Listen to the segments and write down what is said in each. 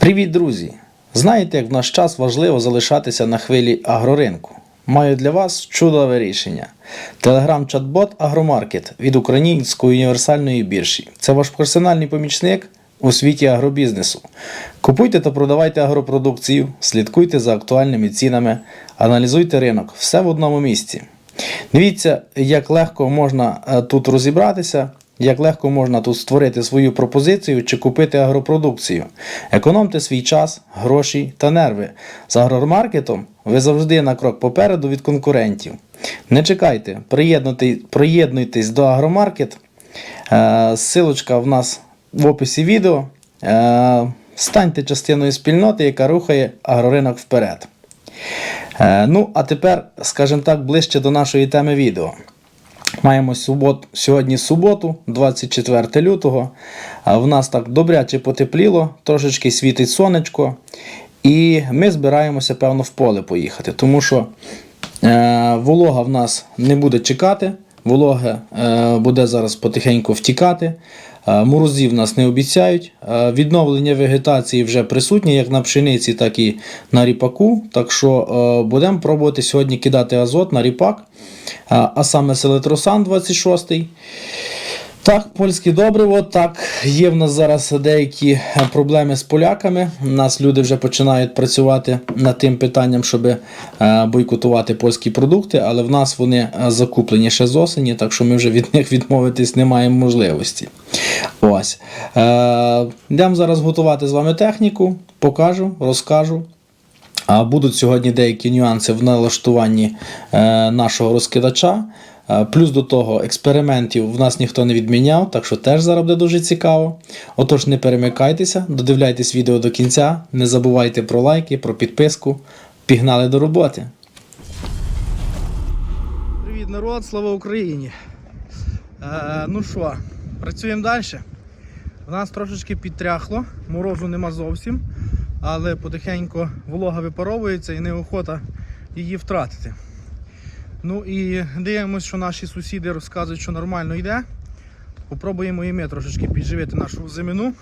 Привіт, друзі! Знаєте, як в наш час важливо залишатися на хвилі агроринку? Маю для вас чудове рішення. Телеграм-чат-бот Агромаркет від Української універсальної біржі. Це ваш персональний помічник у світі агробізнесу. Купуйте та продавайте агропродукцію, слідкуйте за актуальними цінами, аналізуйте ринок, все в одному місці. Дивіться, як легко можна е, тут розібратися, як легко можна тут створити свою пропозицію чи купити агропродукцію. Економте свій час, гроші та нерви. З агромаркетом ви завжди на крок попереду від конкурентів. Не чекайте, приєднуйтесь до агромаркет. Е, Силочка в нас в описі відео. Е, Станьте частиною спільноти, яка рухає агроринок вперед. Е, Ну, а тепер, скажімо так, ближче до нашої теми відео. Маємо субот, сьогодні суботу, 24 лютого. В нас так добряче потепліло, трошечки світить сонечко. І ми збираємося, певно, в поле поїхати, тому що е, волога в нас не буде чекати, волога е, буде зараз потихеньку втікати. Е, Морозів нас не обіцяють. Е, Відновлення вегетації вже присутнє як на пшениці, так і на ріпаку. Так що е, будемо пробувати сьогодні кидати азот на ріпак, а саме селитросан 26. Так, польське добриво. Так, є в нас зараз деякі е, проблеми з поляками. У нас люди вже починають працювати над тим питанням, щоб е, бойкотувати польські продукти, але в нас вони е, закуплені ще з осені, так що ми вже від них відмовитись не маємо можливості. Ось. Йдемо зараз готувати з вами техніку, покажу, розкажу. Будуть сьогодні деякі нюанси в налаштуванні нашого розкидача. Е, Плюс до того, експериментів в нас ніхто не відміняв, так що теж зараз буде дуже цікаво. Отож, не перемикайтеся, додивляйтесь відео до кінця, не забувайте про лайки, про підписку. Пігнали до роботи. Привіт, народ, слава Україні. Е, ну що, працюємо далі. У нас трошечки підтряхло, морозу нема зовсім, але потихеньку волога випаровується і неохота її втратити. Ну і дивимося, що наші сусіди розказують, що нормально йде. Попробуємо і ми трошечки підживити нашу зимину.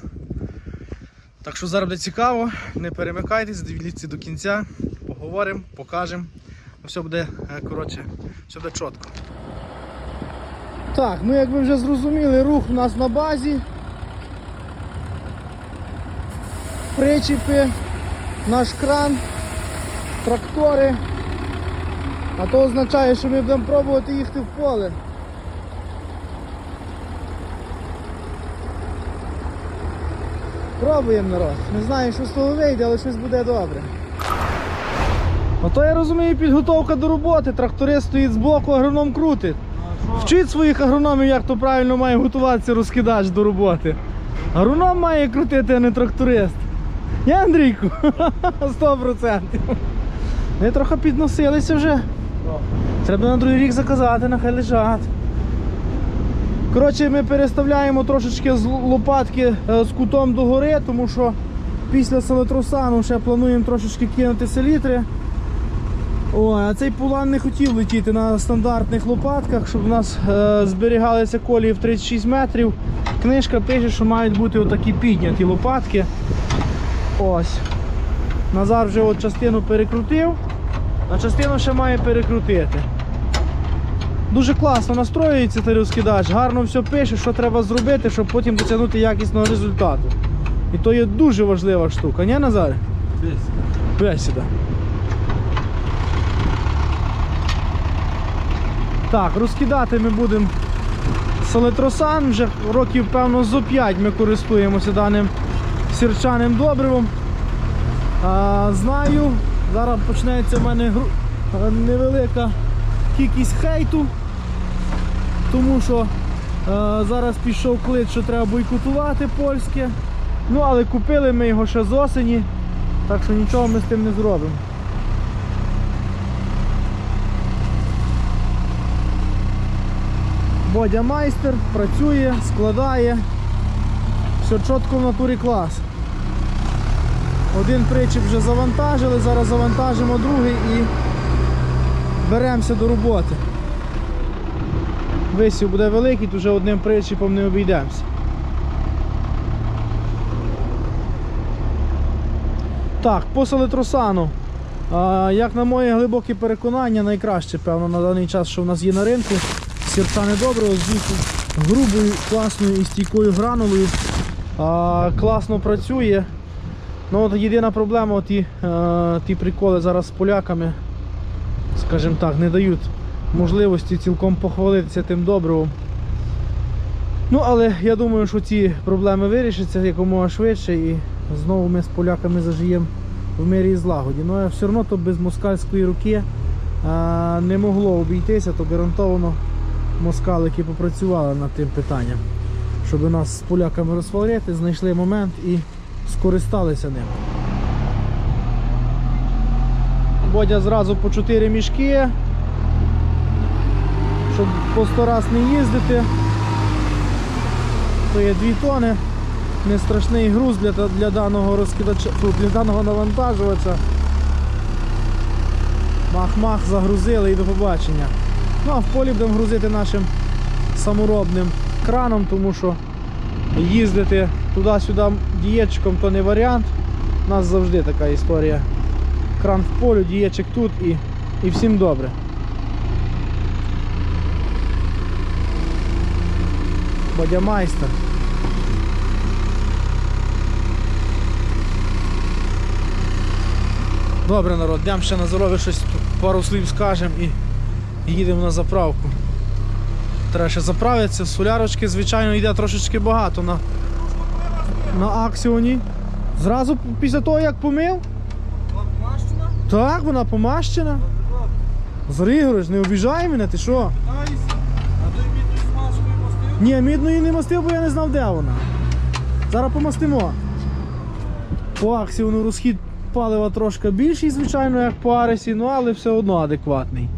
Так що зараз буде цікаво, не перемикайтесь, дивіться до кінця, поговоримо, покажемо. Все буде, е, коротше, все буде чітко. Так, ну як ви вже зрозуміли, рух у нас на базі. Причіпи, наш кран, трактори. А то означає, що ми будемо пробувати їхати в поле. Пробуємо народ. Не знаю, що з того вийде, але щось буде добре. Ото я розумію підготовка до роботи. Тракторист стоїть збоку, агроном крутить. Вчить своїх агрономів, як то правильно має готуватися розкидач до роботи. Агроном має крутити, а не тракторист. Ні, Андрійку? 100%. Ми трохи підносилися вже. Треба на другий рік заказати, нехай лежать. Коротше, ми переставляємо трошечки з лопатки е, з кутом догори, тому що після селетросану ще плануємо трошечки кинути селітри. Ой, а цей пулан не хотів летіти на стандартних лопатках, щоб у нас е, зберігалися колії в 36 метрів. Книжка пише, що мають бути отакі підняті лопатки. Ось. Назар вже от частину перекрутив, а частину ще має перекрутити. Дуже класно настроюється цей розкидач, гарно все пише, що треба зробити, щоб потім досягнути якісного результату. І то є дуже важлива штука, ні, Назар? Бесіда. Так, розкидати ми будемо солетросан. Вже років, певно, зо 5 ми користуємося даним сірчаним добривом. А, знаю, зараз почнеться в мене е, невелика кількість хейту, тому що е, зараз пішов клич, що треба бойкотувати польське. Ну, але купили ми його ще з осені, так що нічого ми з тим не зробимо. Бодя майстер працює, складає. Все чітко в натурі клас. Один причіп вже завантажили, зараз завантажимо другий і беремося до роботи. Висів буде великий, то вже одним причіпом не обійдемося. Так, по селитросану. А, як на моє глибоке переконання, найкраще, певно, на даний час, що в нас є на ринку. Сірцане доброго з віку грубою, класною і стійкою гранулою. А, класно працює. Ну от єдина проблема, ті, е, ті приколи зараз з поляками, скажімо так, не дають можливості цілком похвалитися тим добривом. Ну, але я думаю, що ці проблеми вирішаться якомога швидше і знову ми з поляками зажиємо в мирі і злагоді. Ну, а все одно то без москальської руки а, не могло обійтися, то гарантовано москалики попрацювали над тим питанням, щоб нас з поляками розсварити, знайшли момент і скористалися ним. Бодя зразу по 4 мішки, щоб по 100 раз не їздити. То є 2 тони. Не страшний груз для, для даного розкидача, для даного навантажувача. Мах-мах загрузили і до побачення. Ну а в полі будемо грузити нашим саморобним краном, тому що їздити туди-сюди дієчиком то не варіант. У нас завжди така історія. Кран в полю, дієчик тут і, і всім добре. Бодя майстер. Добре, народ, йдемо ще на здоров'я щось пару слів скажемо і їдемо на заправку. Треба ще заправитися, солярочки, звичайно, йде трошечки багато на, на аксіоні. Зразу після того, як помив? Помащена? Так, вона помащена. Заригориш, не обіжай мене, ти що? Ні, мідної не мастив, бо я не знав, де вона. Зараз помастимо. По аксіону розхід палива трошки більший, звичайно, як по Аресі, ну але все одно адекватний.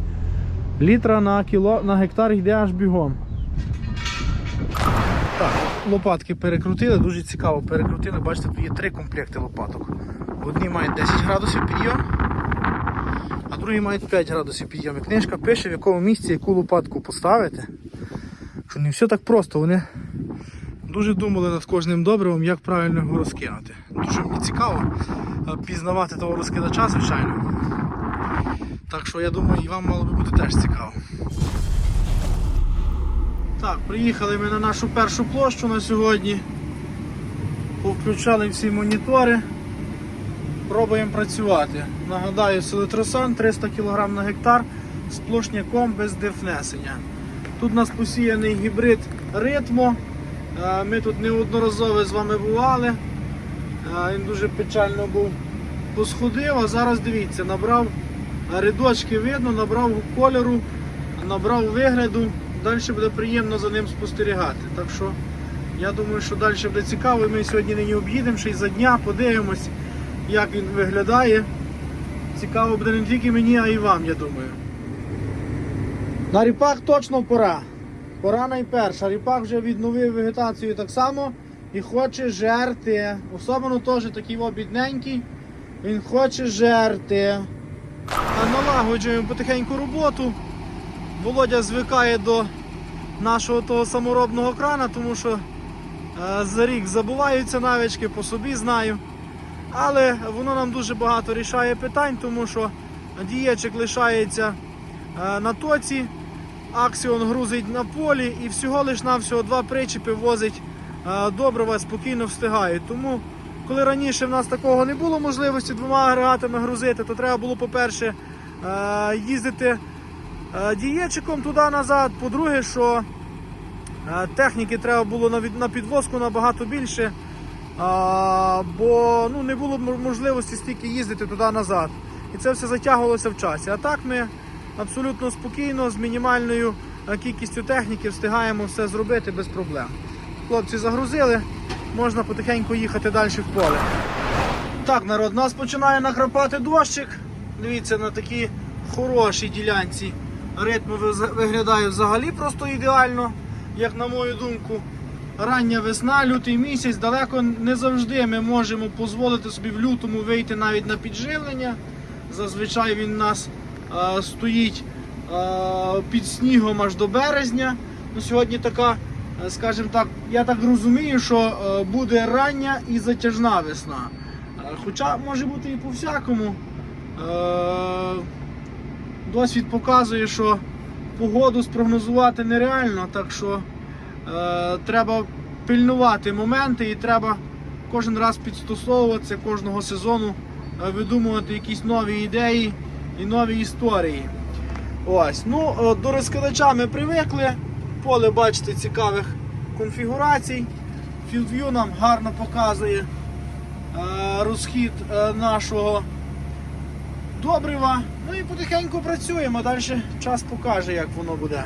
Літра на, кіло, на гектар йде аж бігом. Так, лопатки перекрутили, дуже цікаво перекрутили. Бачите, тут є три комплекти лопаток. Одні мають 10 градусів підйом, а другі мають 5 градусів підйом. І книжка пише, в якому місці яку лопатку поставити. Що не все так просто. Вони дуже думали над кожним добривом, як правильно його розкинути. Дуже мені цікаво е, пізнавати того розкидача, звичайно. Так що я думаю, і вам мало би бути теж цікаво. Так, приїхали ми на нашу першу площу на сьогодні. Повключали всі монітори. Пробуємо працювати. Нагадаю, селитросан 300 кг на гектар з плошняком без дифнесення. Тут у нас посіяний гібрид ритмо. Е, Ми тут неодноразово з вами бували. Е, Він дуже печально був посходив, а зараз дивіться, набрав рядочки видно, набрав кольору, набрав вигляду. Далі буде приємно за ним спостерігати. Так що я думаю, що далі буде цікаво. Ми сьогодні нині об'їдемо ще й за дня, подивимось, як він виглядає. Цікаво буде не тільки мені, а й вам, я думаю. На ріпак точно пора. Пора найперша. Ріпак вже відновив вегетацію так само і хоче жерти. Особливо теж такий о, бідненький. Він хоче жерти. Налагоджуємо потихеньку роботу. Володя звикає до нашого того саморобного крана, тому що е, за рік забуваються навички, по собі знаю. Але воно нам дуже багато рішає питань, тому що дієчик лишається е, на тоці, аксіон грузить на полі і всього лиш навсього два причепи возить е, добрива, спокійно встигають. Тому, коли раніше в нас такого не було можливості двома агрегатами грузити, то треба було, по-перше, е, їздити е, дієчиком туди-назад. По-друге, що е, техніки треба було на підвозку набагато більше. Бо ну, не було м- можливості стільки їздити туди-назад. І це все затягувалося в часі. А так ми абсолютно спокійно, з мінімальною кількістю техніки встигаємо все зробити без проблем. Хлопці загрузили, можна потихеньку їхати далі в поле. Так, народ, нас починає накрапати дощик. Дивіться, на такій хорошій ділянці ритм виглядає взагалі просто ідеально, як на мою думку. Рання весна, лютий місяць, далеко не завжди ми можемо дозволити собі в лютому вийти навіть на підживлення. Зазвичай він у нас е, стоїть е, під снігом аж до березня. Ну, сьогодні така, скажімо так, я так розумію, що е, буде рання і затяжна весна. Хоча може бути і по-всякому. Е, Досвід показує, що погоду спрогнозувати нереально, так що е, треба пильнувати моменти і треба кожен раз підстосовуватися кожного сезону, е, видумувати якісь нові ідеї і нові історії. Ось, ну е, до розкидача ми привикли. Поле, бачите, цікавих конфігурацій. FieldView нам гарно показує е, розхід е, нашого добрива. Ну і потихеньку працюємо. Далі час покаже, як воно буде.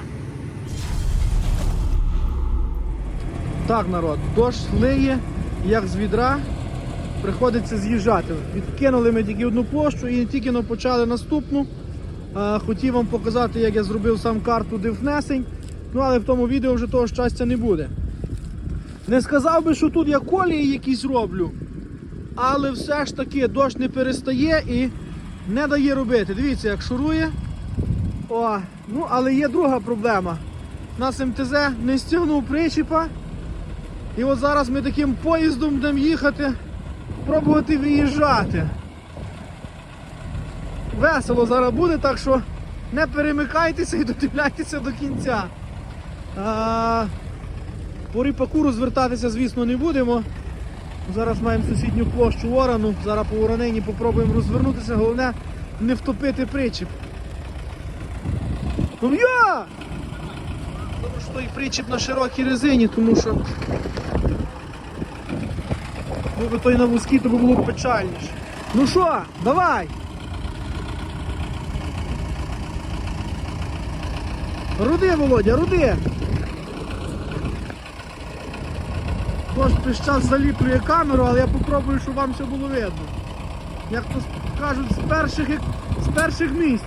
Так, народ, дощ лиє, як з відра. Приходиться з'їжджати. Відкинули ми тільки одну площу і тільки почали наступну. Е, Хотів вам показати, як я зробив сам карту дивнесень. Ну, але в тому відео вже того щастя не буде. Не сказав би, що тут я колії якісь роблю, але все ж таки дощ не перестає і не дає робити. Дивіться, як шурує. О, ну, але є друга проблема. Нас МТЗ не стягнув причіпа. І от зараз ми таким поїздом будемо їхати, пробувати виїжджати. Весело зараз буде, так що не перемикайтеся і додивляйтеся до кінця. А, по ріпаку розвертатися, звісно, не будемо. Зараз маємо сусідню площу Орану. Зараз по Оранині попробуємо розвернутися, головне не втопити причіп. Ну я! Тому що той причіп на широкій резині, тому що якби той на вузькій, то було б печальніше. Ну що, давай! Руди, Володя, руди! Дощ піщав заліплює камеру, але я попробую, щоб вам все було видно. Як то кажуть, з перших, з перших місць.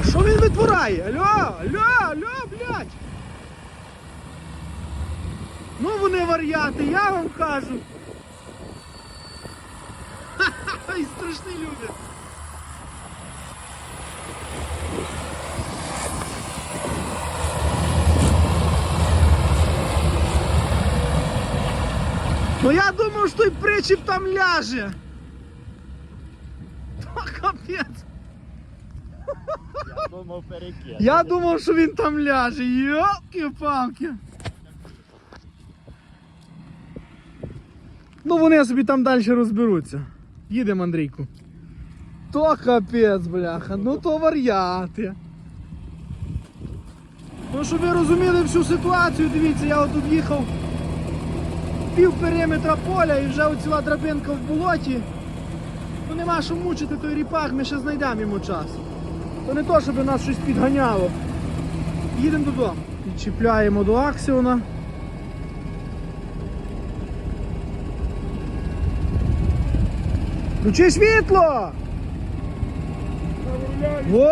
А що він витворяє? Алло, алло, алло, блядь! Ну вони варіанти, я вам кажу. Ха-ха, і страшні люди. Ну я думав, що той причіп там ляже. Та капець. Я думав перекид. Я думав, що він там ляже. Йолки-палки. Ну вони собі там далі розберуться. Їдемо, Андрійку. То капець, бляха, ну то варіати. Ну, щоб ви розуміли всю ситуацію, дивіться, я отут їхав пів периметра поля і вже оціла драбинка в болоті. Ну нема що мучити той ріпак, ми ще знайдемо йому час. То не то, щоб нас щось підганяло. Їдемо додому. Підчіпляємо до Аксіона. Включи світло! Во!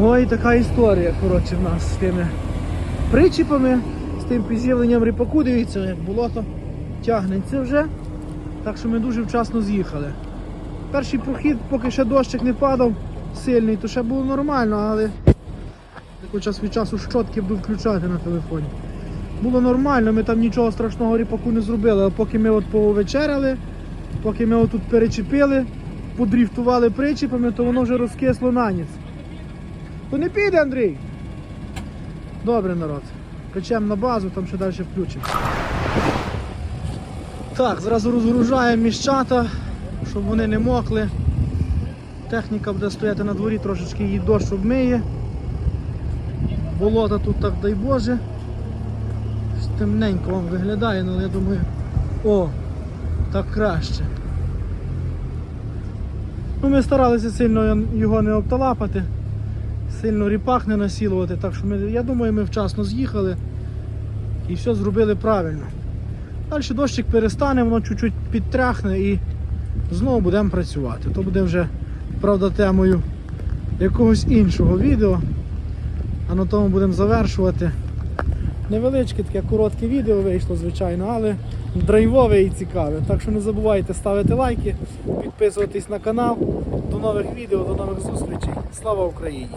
Ой, така історія, коротше, в нас з тими причіпами, з тим підз'явленням ріпаку, дивіться, як болото тягнеться вже. Так що ми дуже вчасно з'їхали. Перший прохід, поки ще дощик не падав сильний, то ще було нормально, але тако час від часу щотки буду включати на телефоні. Було нормально, ми там нічого страшного ріпаку не зробили, а поки ми от повечеряли, поки ми отут перечепили, подріфтували причіпами, то воно вже розкисло на ніц. То не піде, Андрій. Добре, народ. Печемо на базу, там ще далі включимо. Так, зразу розгружаємо міщата, щоб вони не мокли. Техніка буде стояти на дворі, трошечки її дощ обмиє. Болота тут так дай Боже. Темненько вам виглядає, але я думаю, о, так краще. Ну, Ми старалися сильно його не обталапати, сильно ріпак не насілувати, так що ми, я думаю, ми вчасно з'їхали і все зробили правильно. Далі дощик перестане, воно чуть-чуть підтряхне і знову будемо працювати. То буде вже, правда, темою якогось іншого відео. А на тому будемо завершувати. Невеличке таке коротке відео вийшло, звичайно, але драйвове і цікаве. Так що не забувайте ставити лайки, підписуватись на канал. До нових відео, до нових зустрічей. Слава Україні!